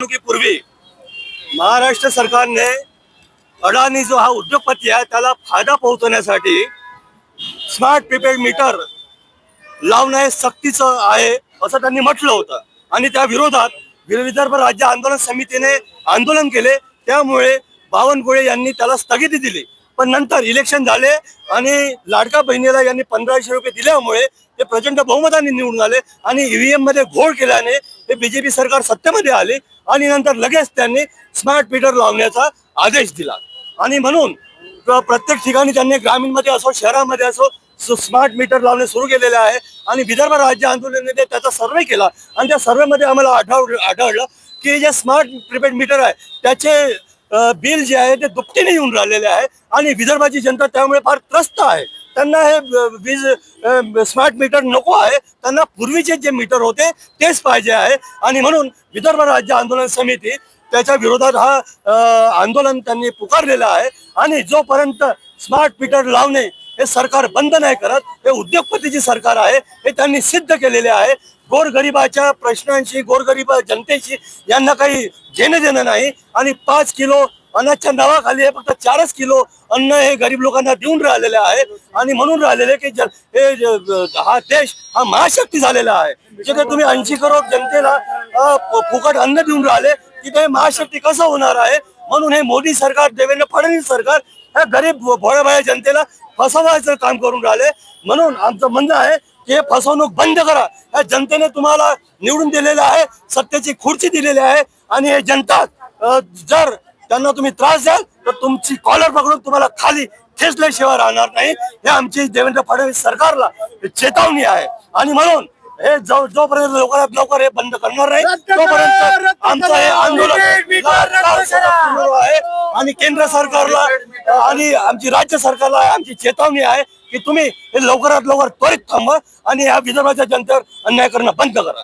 निवडणुकीपूर्वी महाराष्ट्र सरकारने अडाणी जो हा उद्योगपती आहे त्याला फायदा पोहोचवण्यासाठी स्मार्ट प्रीपेड मीटर लावणं हे सक्तीचं आहे असं त्यांनी म्हटलं होतं. आणि त्या विरोधात विदर्भ राज्य आंदोलन समितीने आंदोलन केले. त्यामुळे बावनकुळे यांनी त्याला स्थगिती दिली. पण नंतर इलेक्शन झाले आणि लाडका बहिणीला यांनी पंधराशे रुपये दिल्यामुळे ते प्रचंड बहुमताने निवडून आले आणि ईव्हीएममध्ये घोळ केल्याने ते बीजेपी सरकार सत्तेमध्ये आले आणि नंतर लगेच त्यांनी स्मार्ट मीटर लावण्याचा आदेश दिला. आणि म्हणून प्रत्येक ठिकाणी त्यांनी ग्रामीणमध्ये असो शहरामध्ये असो स्मार्ट मीटर लावणे सुरू केलेले आहे आणि विदर्भ राज्य आंदोलनाने त्याचा सर्वे केला. आणि त्या सर्वेमध्ये आम्हाला आढळ आढळलं की जे स्मार्ट प्रीपेड मीटर आहे त्याचे बिल जे आहे ते दुपटीने येऊन राहिलेले आहे आणि विदर्भाची जनता त्यामुळे फार त्रस्त आहे. त्यांना हे वीज स्मार्ट मीटर नको आहे. त्यांना पूर्वीचे जे मीटर होते तेच पाहिजे आहे. आणि म्हणून विदर्भ राज्य आंदोलन समिती त्याच्या विरोधात हा आंदोलन त्यांनी पुकारलेलं आहे. आणि जोपर्यंत स्मार्ट मीटर लावणे हे सरकार बंद नाही करत हे उद्योगपतीची सरकार आहे हे त्यांनी सिद्ध केलेले आहे. गोरगरिबाच्या प्रश्नांशी गोरगरीब जनतेशी यांना काही घेणं देणं नाही. आणि पाच किलो अन्नाच्या नावाखाली हे फक्त चारच किलो अन्न हे गरीब लोकांना देऊन राहिलेले आहे. आणि म्हणून राहिलेले की जन- हे हा देश हा महाशक्ती झालेला आहे. जिथे तुम्ही ऐंशी करोड जनतेला फुकट अन्न देऊन राहिले तिथे महाशक्ती कसं होणार आहे? म्हणून हे मोदी सरकार देवेंद्र फडणवीस सरकार ह्या गरीब भोळ्याभाळ्या जनतेला फसवायचं काम करून राहिले. म्हणून आमचं म्हणणं आहे की हे फसवणूक बंद करा. ह्या जनतेने तुम्हाला निवडून दिलेलं आहे सत्तेची खुर्ची दिलेली आहे आणि हे जनता जर त्यांना तुम्ही त्रास द्याल तर तुमची कॉलर पकडून तुम्हाला खाली ठेचल्याशिवाय राहणार नाही. हे आमची देवेंद्र फडणवीस सरकारला चेतावणी आहे. आणि म्हणून हे जो जोपर्यंत लवकरात लवकर हे बंद करणार नाही तोपर्यंत आमचं हे आंदोलन लगातार सुरू आहे आणि केंद्र सरकारला आणि आमची राज्य सरकारला आमची चेतावणी आहे की तुम्ही हे लवकरात लवकर त्वरित थांबा आणि या विदर्भाच्या जनतेवर अन्याय करणं बंद करा.